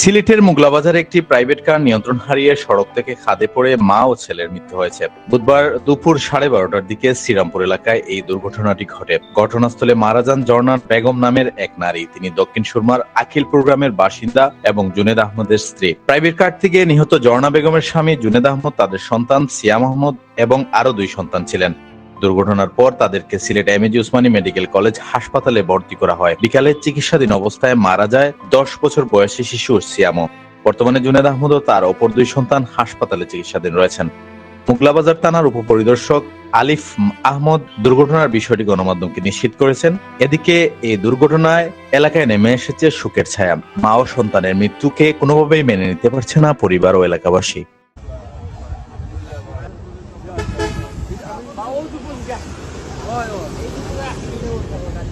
সিলেটের মুগলাবাজারে একটি private car নিয়ন্ত্রণ হারিয়ে সড়ক থেকে খাদে পড়ে মা ও ছেলের মৃত্যু হয়েছে। বুধবার দুপুর সাড়ে বারোটার দিকে শ্রীরামপুর এলাকায় এই দুর্ঘটনাটি ঘটে। ঘটনাস্থলে মারা যান জর্নার বেগম নামের এক নারী। তিনি দক্ষিণ সুরমার আখিল প্রোগ্রামের বাসিন্দা এবং জুনেদ আহমদের স্ত্রী। প্রাইভেট কার থেকে নিহত জর্না বেগমের স্বামী জুনেদ আহমদ, তাদের সন্তান সিয়াম আহমদ এবং আরও দুই সন্তান ছিলেন। দুর্ঘটনার পর তাদেরকে Sylhet MAG Osmani medical college হাসপাতালে ভর্তি করা হয়। বিকালে চিকিৎসাধীন অবস্থায় মারা যায় দশ বছর বয়সী শিশু সিয়ামও বর্তমানে জুনেদ আহমদ ও তার অপর দুই সন্তান হাসপাতালে চিকিৎসাধীন রয়েছেন। মুগলাবাজার থানার উপপরিদর্শক আলিফ আহমদ দুর্ঘটনার বিষয়টি গণমাধ্যমকে নিশ্চিত করেছেন। এদিকে এই দুর্ঘটনায় এলাকায় নেমে এসেছে শোকের ছায়া। মা ও সন্তানের মৃত্যুকে কোনোভাবেই মেনে নিতে পারছে না পরিবার ও এলাকাবাসী। Bağ oldu bunca. Vay vay. Eyvallah.